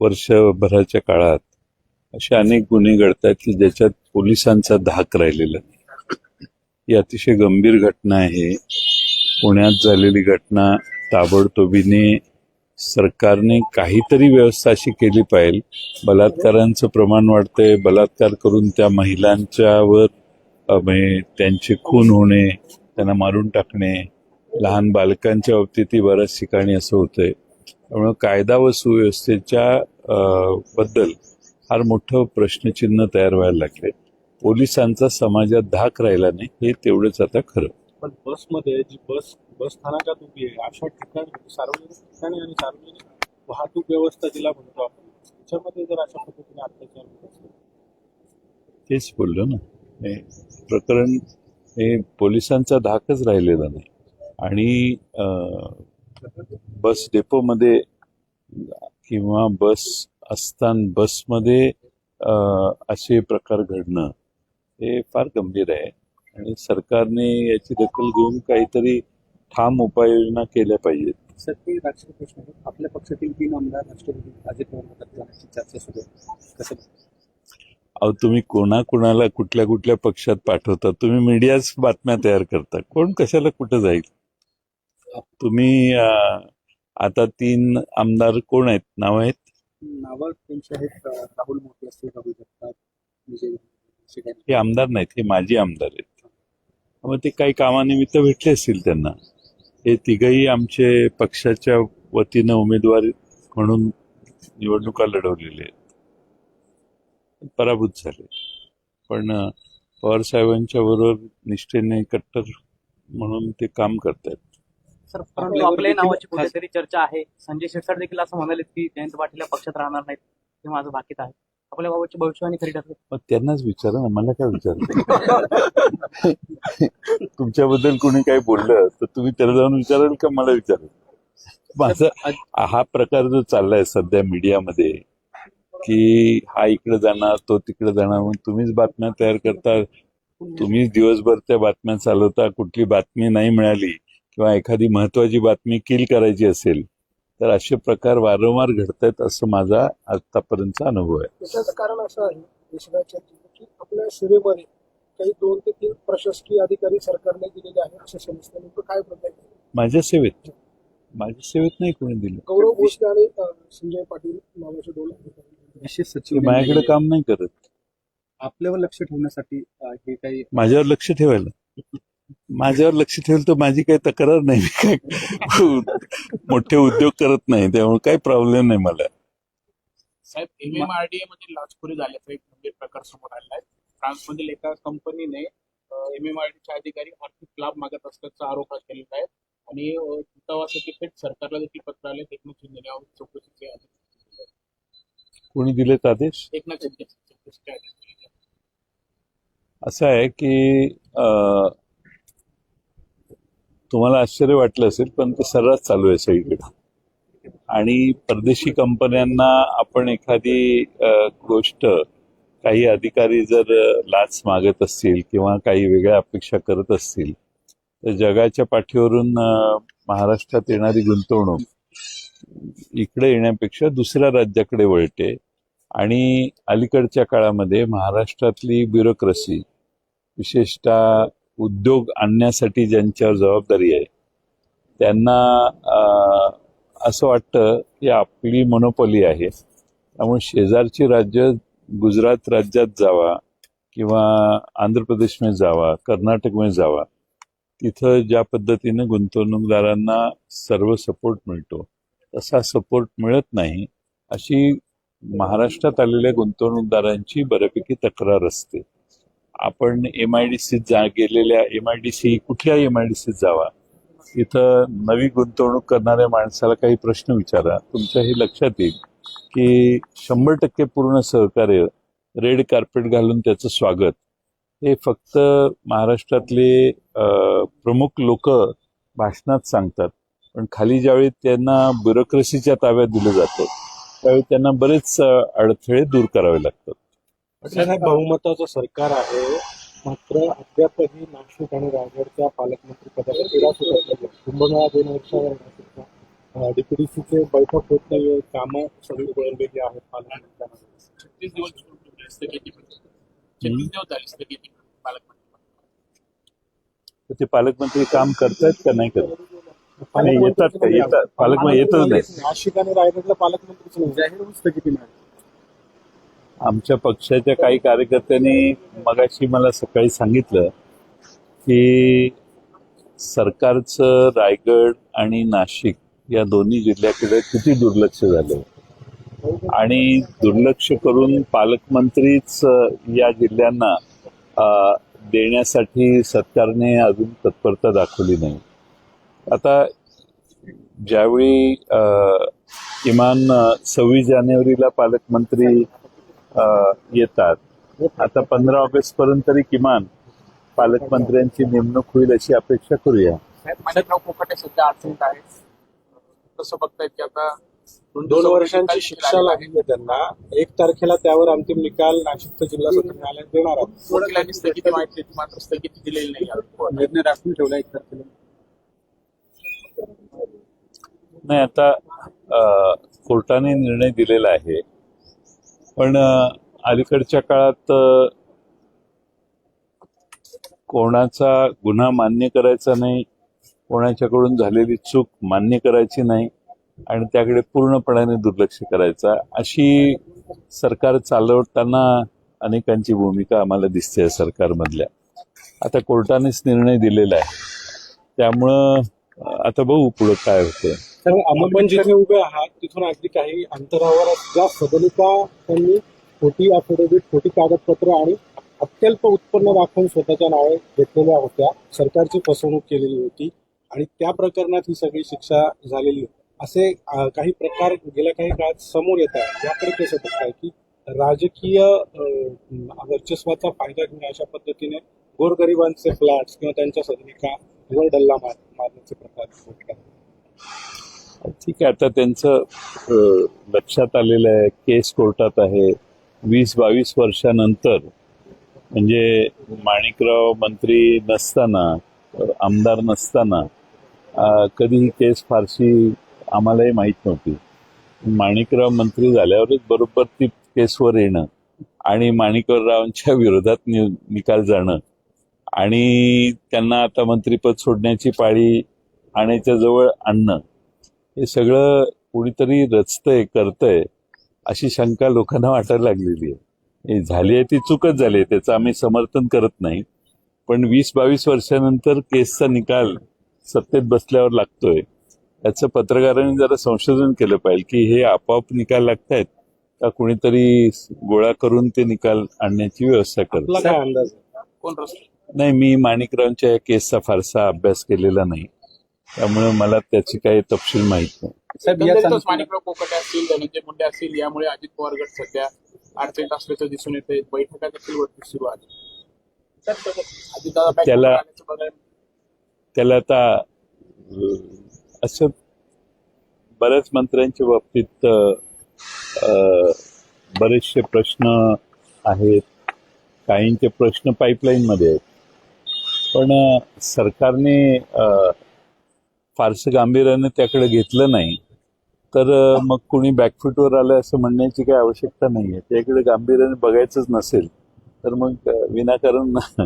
वर्षभराच्या काळात असे अनेक गुन्हे घडतात की ज्याच्यात पोलिसांचा धाक राहिलेला नाही. ही अतिशय गंभीर घटना आहे. पुण्यात झालेली घटना ताबडतोबीने सरकारने काहीतरी व्यवस्था अशी केली पाहिजे. बलात्कारांचं प्रमाण वाढतंय. बलात्कार करून त्या महिलांच्यावर त्यांचे खून होणे त्यांना मारून टाकणे लहान बालकांच्या बाबतीतही बऱ्याच ठिकाणी असं होतंय. त्यामुळं कायदा व सुव्यवस्थेच्या बद्दल फार मोठं प्रश्नचिन्ह तयार व्हायला लागले. पोलिसांचा समाजात धाक राहिला नाही हे तेवढंच आता खरं. पण बसमध्ये जी बस बस स्थानकात उभी आहे अशा ठिकाणी सार्वजनिक ठिकाणी आणि सार्वजनिक वाहतूक व्यवस्था जिला म्हणतो आपण त्याच्यामध्ये जर अशा पद्धतीने अत्याचार होत असेल तेच बोललो ना. हे प्रकरण हे पोलिसांचा धाकच राहिलेला नाही. आणि बस डेपोमध्ये किंवा बस असताना बसमध्ये असे प्रकार घडणं हे फार गंभीर आहे. आणि सरकारने याची दखल घेऊन काहीतरी ठाम उपाययोजना केल्या पाहिजेत. सर ते राजकीय प्रश्न आहे. आपल्या पक्षातील तीन आमदार राष्ट्रपती अजित पवार जाण्याची चर्चा सुरू आहे. कसं? अहो तुम्ही कोणाकोणाला कुठल्या कुठल्या पक्षात पाठवता? तुम्ही मीडियाच बातम्या तयार करता. कोण कशाला कुठं जाईल? तुम्ही आता तीन आमदार कोण आहेत? नाव आहेत? नावं त्यांची आहेत राहुल मोठी असतील राहुल जगताप विजय असे काही हे आमदार नाहीत हे माजी आमदार आहेत. मग ते काही कामानिमित्त भेटले असतील त्यांना. हे तिघही आमचे पक्षाच्या वतीनं उमेदवार म्हणून निवडणुका लढवलेले आहेत. पराभूत झाले. पण अं, पवार साहेबांच्या बरोबर निष्ठेने कट्टर म्हणून ते काम करतायत. सर परंतु आपल्या नावाची कुठेतरी चर्चा आहे संजय शिरसाट देखील असं म्हणाले की जयंत पाटील या पक्षात राहणार नाहीत हे माझं भाकीत आहे. आपल्या बाबाची भविष्यवाणी खरी ठरली. मग त्यांनाच विचारा ना मला काय विचार तुमच्याबद्दल कोणी काही बोललं तर तुम्ही त्याला जाऊन विचाराल का मला विचाराल? माझा हा प्रकार जो चाललाय सध्या मीडियामध्ये की हा इकडे जाणार तो तिकडे जाणार म्हणून तुम्हीच बातम्या तयार करता तुम्हीच दिवसभर त्या बातम्या चालवता कुठली बातमी नाही मिळाली किंवा एखादी महत्वाची बातमी किल करायची असेल तर असे प्रकार वारंवार घडत आहेत असं माझा आतापर्यंतचा अनुभव आहे. त्याचं कारण असं आहे की आपल्या सेवेमध्ये काही दोन ते तीन प्रशासकीय अधिकारी सरकारने दिलेले आहेत असं समजतं नेमकं काय प्रकार आहे? माझ्या सेवेत? माझ्या सेवेत नाही कोणी दिलं. गौरव भोसले आणि संजय पाटील नावाचे दोन विशेष सचिव माझ्याकडे काम नाही करत. आपल्यावर लक्ष ठेवण्यासाठी हे काही माझ्यावर लक्ष ठेवायला. माझ्यावर लक्ष ठेवलं तर माझी काही तक्रार नाही. मी काय मोठे उद्योग करत नाही त्यामुळे काही प्रॉब्लेम नाही मला. साहेब एमएमआरडीए मध्ये लाचखोरी झाल्याचा एक गंभीर प्रकार समोर आला आहे. फ्रान्समधील एका कंपनीने एमएमआरडीचे अधिकारी आर्थिक लाभ मागत असल्याचा आरोप केलेला आहे. आणि दूतावासाचे थेट सरकारला देखील पत्र आले एकनाथ शिंदे यावर चौकशीचे आदेश. कोणी दिलेत आदेश? एकनाथ शिंदे चौकशीचे आदेश. असं आहे की तुम्हाला आश्चर्य वाटलं असेल पण ते सर्रास चालू आहे सगळीकडे. आणि परदेशी कंपन्यांना आपण एखादी गोष्ट काही अधिकारी जर लाच मागत असतील किंवा काही वेगळ्या अपेक्षा करत असतील तर जगाच्या पाठीवरून महाराष्ट्रात येणारी गुंतवणूक इकडे येण्यापेक्षा दुसऱ्या राज्याकडे वळते. आणि अलीकडच्या काळामध्ये महाराष्ट्रातली ब्युरोक्रसी विशेषतः उद्योग आणण्यासाठी ज्यांच्यावर जबाबदारी आहे त्यांना असं वाटतं की आपली मोनोपॉली आहे. त्यामुळे शेजारची राज्य गुजरात राज्यात जावा किंवा आंध्र प्रदेशमध्ये जावा कर्नाटकमध्ये जावा तिथं ज्या पद्धतीनं गुंतवणूकदारांना सर्व सपोर्ट मिळतो. तसा सपोर्ट मिळत नाही अशी महाराष्ट्रात आलेल्या गुंतवणूकदारांची बऱ्यापैकी तक्रार असते. आपण एम आय डी सीत जा गेलेल्या एम आय डी सी कुठल्या एम आय डी सीत जावा. इथं नवी गुंतवणूक करणाऱ्या माणसाला काही प्रश्न विचारा. तुमच्या हे लक्षात येईल की शंभर टक्के पूर्ण सहकार्य रेड कार्पेट घालून त्याचं स्वागत. हे फक्त महाराष्ट्रातले प्रमुख लोक भाषणात सांगतात. पण खाली ज्यावेळी त्यांना ब्युरोक्रेसीच्या ताब्यात दिलं जातं त्यावेळी त्यांना बरेच अडथळे दूर करावे लागतात. सर हे बहुमताचं सरकार आहे. मात्र अद्यापही नाशिक आणि रायगडच्या पालकमंत्री पदावर तिढा सुटत नाही. कुंभमेळा दोन वर्षावर आहे नाशिकचा डीपीडीसीचे बैठक होत नाहीये कामं सगळी वळवलेली आहेत पालकमंत्री तर ते पालकमंत्री काम करतायत का नाही करत? नाही येतात का? येतात. पालकमंत्री येतच नाही नाशिक आणि रायगडला पालकमंत्रीच नाही जाहीर स्थगिती मिळाली. आमच्या पक्षाच्या काही कार्यकर्त्यांनी मगाशी मला सकाळी सांगितलं की सरकारचं रायगड आणि नाशिक या दोन्ही जिल्ह्याकडे किती दुर्लक्ष झालं? आणि दुर्लक्ष करून पालकमंत्रीच या जिल्ह्यांना देण्यासाठी सरकारने अजून तत्परता दाखवली नाही. आता ज्यावेळी किमान सव्वीस जानेवारीला पालकमंत्री येतात. आता पंधरा ऑगस्ट पर्यंत तरी किमान पालकमंत्र्यांची नेमणूक होईल अशी अपेक्षा करूया. साहेब माणिकराव कोकाटे सध्या अडचणीत आहेत कसं बघतायत की आता? दोन वर्षांची शिक्षा लागली आहे त्यांना. एक तारखेला त्यावर अंतिम निकाल नाशिकचं जिल्हा सत्र न्यायालयात देणार आहे वकिलांनी स्थगिती मागितली होती, मात्र स्थगिती दिलेली नाही आहे. निर्णय राखून ठेवला एक तारखेला. नाही आता कोर्टाने निर्णय दिलेला आहे. पण अलीकडच्या काळात कोणाचा गुन्हा मान्य करायचा नाही कोणाच्याकडून झालेली चूक मान्य करायची नाही आणि त्याकडे पूर्णपणाने दुर्लक्ष करायचा अशी सरकार चालवताना अनेकांची भूमिका आम्हाला दिसते सरकारमधल्या. आता कोर्टानेच निर्णय दिलेला आहे. त्यामुळं आता बघू पुढं काय होतं आपण जिथे उभे आहात तिथून अगदी काही अंतरावर ज्या सदनिका त्यांनी खोटी अफिडेव्हिट खोटी कागदपत्र आणि अत्यल्प उत्पन्न दाखवून स्वतःच्या नावे घेतलेल्या होत्या. सरकारची फसवणूक केलेली होती आणि त्या प्रकरणात ही सगळी शिक्षा झालेली असे काही प्रकार गेल्या काही काळात समोर येत आहेत. याकडे कसं बघताय की राजकीय वर्चस्वाचा फायदा घेऊन अशा पद्धतीने गोरगरिबांचे फ्लॅट्स किंवा त्यांच्या सदनिका वर डल्ला मार मारण्याचे प्रकार होत आहेत. ठीक आहे आता त्यांचं लक्षात आलेलं आहे केस कोर्टात आहे. वीस बावीस वर्षानंतर म्हणजे माणिकराव मंत्री नसताना आमदार नसताना कधी ही केस फारशी आम्हालाही माहीत नव्हती. माणिकराव मंत्री झाल्यावरच बरोबर ती केसवर येणं आणि माणिकरावांच्या विरोधात नि- निकाल जाणं. आणि त्यांना आता मंत्रीपद सोडण्याची पाळी आणायच्या जवळ आणणं. हे सगळं कुणीतरी रचतंय करतंय अशी शंका लोकांना वाटायला लागलेली आहे. हे झाली आहे ती चूकच झाली आहे. त्याचं आम्ही समर्थन करत नाही. पण वीस बावीस वर्षानंतर केसचा निकाल सत्तेत बसल्यावर लागतोय. याचं पत्रकारांनी जरा संशोधन केलं पाहिजे की हे आपोआप निकाल लागतायत का कुणीतरी गोळा करून ते निकाल आणण्याची व्यवस्था आपला करत काय अंदाज आहे? कोण रस्ते नाही मी माणिकरावांच्या या केसचा फारसा अभ्यास केलेला नाही. त्यामुळे मला त्याची काही तपशील माहीत नाही. साहेब माणिकराव कोकाटे असतील धनंजय मुंडे असतील यामुळे अजित पवार गट सध्या अडचणीत असल्याचं दिसून येते बैठका देखील वरती सुरू आहे त्याला- त्याला आता असं बऱ्याच मंत्र्यांच्या बाबतीत बरेचसे प्रश्न आहेत. काहींचे प्रश्न पाईपलाईनमध्ये आहेत. पण सरकारने फारसं गांभीर्यानं त्याकडे घेतलं नाही. तर मग कुणी बॅकफुटवर आलं असं म्हणण्याची काही आवश्यकता नाही आहे त्याकडे गांभीर्याने बघायचंच नसेल तर मग विनाकारण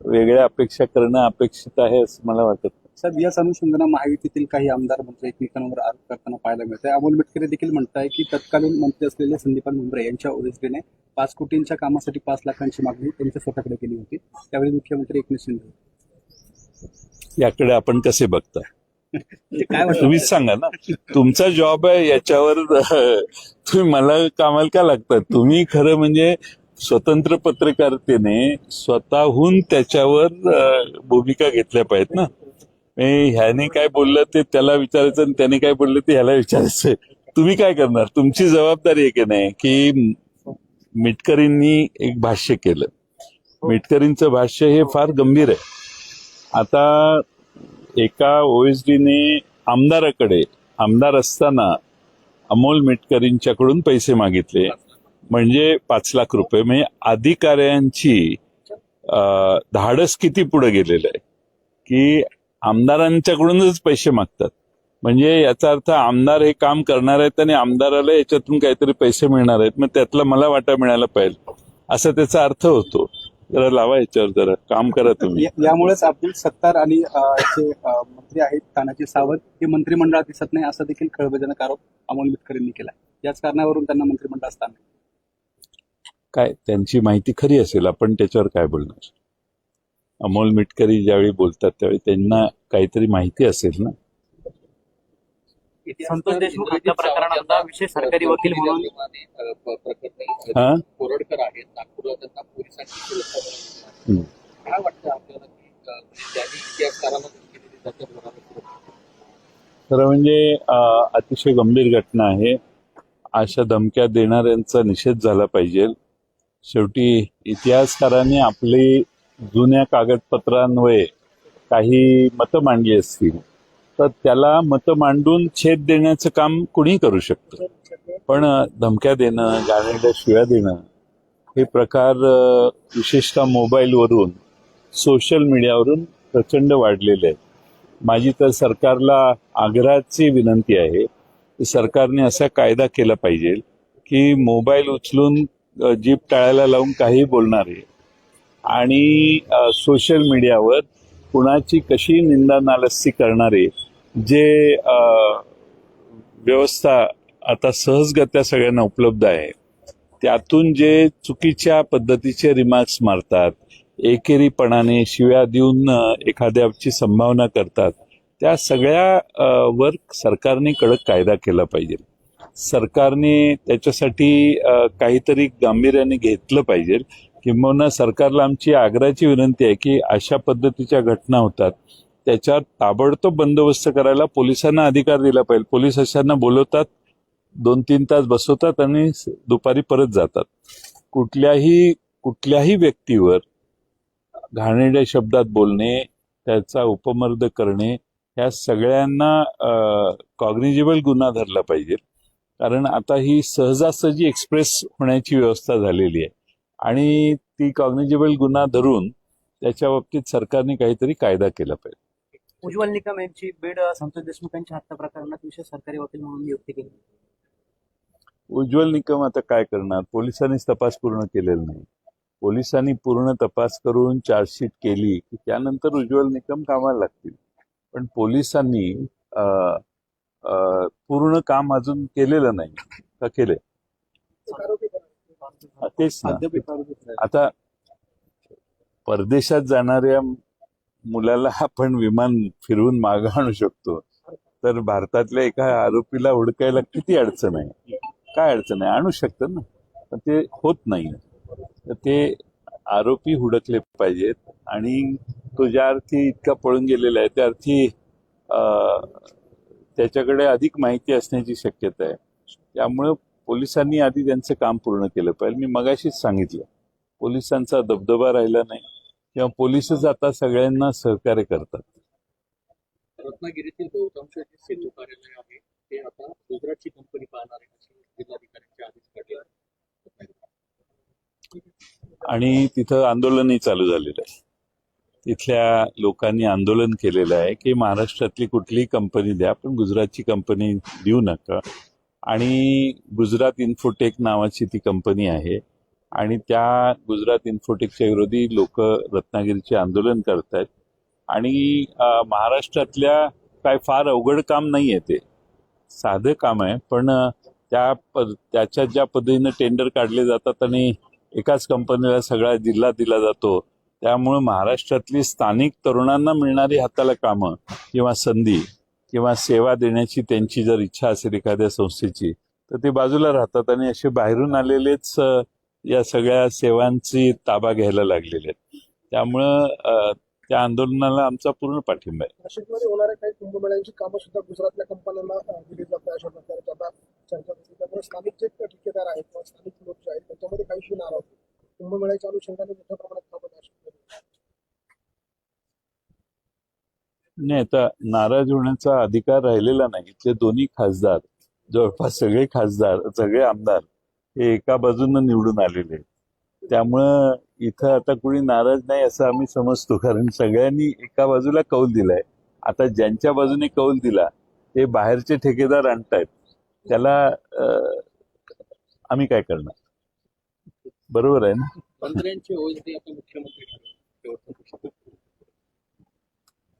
वेगळ्या अपेक्षा करणं अपेक्षित आहे असं मला वाटत. साहेब याच अनुषंगानं महायुतीतील काही आमदार मंत्री एकमेकांवर आरोप करताना पाहायला मिळतंय. अमोल मिटकरी देखील म्हणताय की तत्कालीन मंत्री असलेले संदीपान मुंबरे यांच्या ओएसडीने पाच कोटींच्या कामासाठी पाच लाखांची मागणी त्यांच्या स्वतःकडे केली होती. त्यावेळी मुख्यमंत्री एकनाथ शिंदे. याकडे आपण कसे बघता म्हणजे काय तुम्हीच सांगा ना. तुमचा जॉब आहे याच्यावर तुम्ही मला कामाला का लागतात? तुम्ही खरं म्हणजे स्वतंत्र पत्रकारितेने स्वतःहून त्याच्यावर भूमिका घेतल्या पाहिजेत ना. ह्याने काय बोललं ते त्याला विचारायचं आणि त्याने काय बोललं ते ह्याला विचारायचं. तुम्ही काय करणार? तुमची जबाबदारी आहे की नाही? की मिटकरींनी एक भाष्य केलं. मिटकरींचं भाष्य हे फार गंभीर आहे. आता एका ओएसडीने आमदाराकडे आमदार असताना अमोल मिटकरींच्याकडून पैसे मागितले. म्हणजे पाच लाख रुपये. म्हणजे अधिकाऱ्यांची धाडस किती पुढे गेलेलं आहे? की आमदारांच्याकडूनच पैसे मागतात. म्हणजे याचा अर्थ आमदार हे काम करणार आहेत आणि आमदाराला याच्यातून काहीतरी पैसे मिळणार आहेत. मग त्यातला मला वाटा मिळायला पाहिजे. असा त्याचा अर्थ होतो. जरा लावा याच्यावर जरा. काम करा तुम्ही. या- यामुळेच अब्दुल सत्तार आणि अं, जे अं, मंत्री आहेत तानाजी सावंत हे मंत्रिमंडळात दिसत नाही असा देखील खळबळजनक आरोप अमोल मिटकर यांनी केला याच कारणावरून त्यांना मंत्रिमंडळात स्थान नाही. काय त्यांची माहिती खरी असेल आपण त्याच्यावर काय बोलणार? अमोल मिटकरी ज्यावेळी बोलतात त्यावेळी त्यांना काहीतरी माहिती असेल ना? संतोष देशमुख हत्या प्रकरणाचा विशेष सरकारी वकील म्हणून. हा? कोरडकर आहेत नागपूरला त्यांना. हम्म. काय वाटतं आपल्याला की अ, म्हणजे खरं म्हणजे अतिशय गंभीर घटना आहे. अशा धमक्या देणाऱ्यांचा निषेध झाला पाहिजे. शेवटी इतिहासकारांनी आपली जुन्या कागदपत्रांवये काही मतं मांडली असतील. तर त्याला मतं मांडून छेद देण्याचं काम कुणी करू शकतं. पण धमक्या देणं गाण्याच्या शिव्या देणं हे प्रकार विशेषतः मोबाईलवरून सोशल मीडियावरून प्रचंड वाढलेले आहेत. माझी तर सरकारला आग्रहाची विनंती आहे सरकारने असा कायदा केला पाहिजे की मोबाईल उचलून जीप टाळायला लावून काही बोलणारे आणि सोशल मीडियावर कुणाची कशी निंदा नालस्ती करणारे जे व्यवस्था आता सहजगत्या सगळ्यांना उपलब्ध आहे त्यातून जे चुकीच्या पद्धतीचे रिमार्क्स मारतात एकेरीपणाने शिव्या देऊन एखाद्याची संभावना करतात त्या सगळ्या वर सरकारने कडक कायदा केला पाहिजे. सरकारने त्याच्यासाठी काहीतरी गांभीर्याने घेतलं पाहिजे. किंबहुना सरकारला आमची आग्रहाची विनंती आहे की अशा पद्धतीच्या घटना होतात त्याच्यावर ताबडतोब बंदोबस्त करायला पोलिसांना अधिकार दिला पाहिजे. पोलीस अशांना बोलवतात दोन तीन तास बसवतात आणि दुपारी परत जातात. कुठल्याही कुठल्याही व्यक्तीवर घाणेड्या शब्दात बोलणे त्याचा उपमर्द करणे या सगळ्यांना कॉग्निजेबल गुन्हा धरला पाहिजे. कारण आता ही सहजासहजी एक्सप्रेस होण्याची व्यवस्था झालेली आहे. आणि ती कॉग्निजेबल गुन्हा धरून त्याच्या बाबतीत सरकारने काहीतरी कायदा केला पाहिजे. उज्ज्वल निकम यांची बीड संतोष देशमुख यांच्या हत्या प्रकरणात विशेष सरकारी वकील म्हणून नियुक्ती केली. उज्ज्वल निकम आता काय करणार? पोलिसांनीच तपास पूर्ण केलेला नाही. पोलिसांनी पूर्ण तपास करून चार्जशीट केली की त्यानंतर उज्ज्वल निकम कामाला लागतील. पण पोलिसांनी पूर्ण काम अजून केलेलं नाही. का केले. हा, तेच. आता परदेशात जाणाऱ्या मुलाला आपण विमान फिरवून मागं आणू शकतो. तर भारतातल्या एका आरोपीला हुडकायला किती अडचण आहे? काय अडचण आहे? आणू शकतं ना. पण ते होत नाही. तर ते आरोपी हुडकले पाहिजेत आणि तो ज्या अर्थी इतका पळून गेलेला आहे त्या अर्थी त्याच्याकडे अधिक माहिती असण्याची शक्यता आहे. त्यामुळं पोलिसांनी आधी त्यांचं काम पूर्ण केलं पाहिजे. मी मगाशीच सांगितलं. पोलिसांचा दबदबा राहिला नाही. किंवा पोलिसच आता सगळ्यांना सहकार्य करतात. रत्नागिरीतील बहुतांश जे सेतू कार्यालय आहे ते आता गुजरातची कंपनी पाहणार आहे अशी जिल्हाधिकाऱ्यांच्या आदेश काढले आहेत. आणि तिथं आंदोलनही चालू झालेलं आहे. तिथल्या लोकांनी आंदोलन केलेलं आहे की महाराष्ट्रातली कुठलीही कंपनी द्या पण गुजरातची कंपनी देऊ नका. आणि गुजरात इन्फोटेक नावाची ती कंपनी आहे. आणि त्या गुजरात इन्फोटेकच्या विरोधी लोक रत्नागिरीचे आंदोलन करतायत. आणि महाराष्ट्रातल्या काय फार अवघड काम नाही आहे ते. साधं काम आहे पण त्या त्याच्या ज्या पद्धतीनं टेंडर काढले जातात आणि एकाच कंपनीला सगळा जिल्हा दिला जातो त्यामुळे महाराष्ट्रातली स्थानिक तरुणांना मिळणारी हाताला कामं किंवा संधी किंवा सेवा देण्याची त्यांची जर इच्छा असेल एखाद्या संस्थेची तर ते बाजूला राहतात आणि असे बाहेरून आलेलेच या सगळ्या सेवांची ताबा घ्यायला लागलेले आहेत. त्यामुळं त्या आंदोलनाला आमचा पूर्ण पाठिंबा आहे. नाशिकमध्ये होणाऱ्या काही कुंभमेळ्यांची कामं सुद्धा गुजरातल्या कंपन्यांना दिली जातात अशा प्रकारच्या आता चर्चा होती त्यामुळे स्थानिक जे ठेकेदार आहेत किंवा स्थानिक लोक जे आहेत त्याच्यामध्ये काहीशी नाराज कुंभमेळ्याच्या अनुषंगाने मोठ्या प्रमाणात कामं नाशिकमध्ये. नाही आता नाराज होण्याचा अधिकार राहिलेला नाही. इथले दोन्ही खासदार जवळपास सगळे खासदार सगळे आमदार हे एका बाजूनं निवडून आलेले आहेत. त्यामुळं इथं आता कुणी नाराज नाही असं आम्ही समजतो कारण सगळ्यांनी एका बाजूला कौल दिलाय. आता ज्यांच्या बाजूने कौल दिला ते बाहेरचे ठेकेदार आणतायत. त्याला आम्ही काय करणार? बरोबर आहे ना.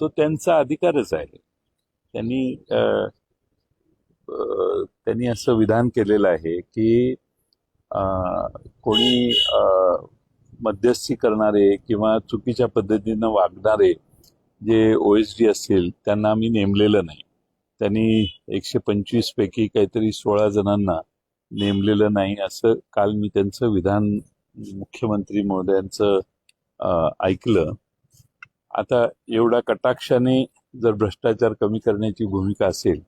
तो त्यांचा अधिकारच आहे. त्यांनी त्यांनी असं विधान केलेलं आहे की कोणी मध्यस्थी करणारे किंवा चुकीच्या पद्धतीनं वागणारे जे ओ एस डी असतील त्यांना आम्ही नेमलेलं नाही. त्यांनी एकशे पंचवीसपैकी काहीतरी सोळा जणांना नेमलेलं नाही असं काल मी त्यांचं विधान मुख्यमंत्री महोदयांचं ऐकलं. आता एवढा कटाक्षाने जर भ्रष्टाचार कमी करण्याची भूमिका असेल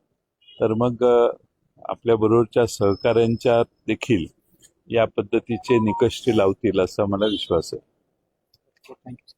तर मग आपल्याबरोबरच्या सहकाऱ्यांच्या देखील या पद्धतीचे निकष ते लावतील असा मला विश्वास आहे. थँक्यू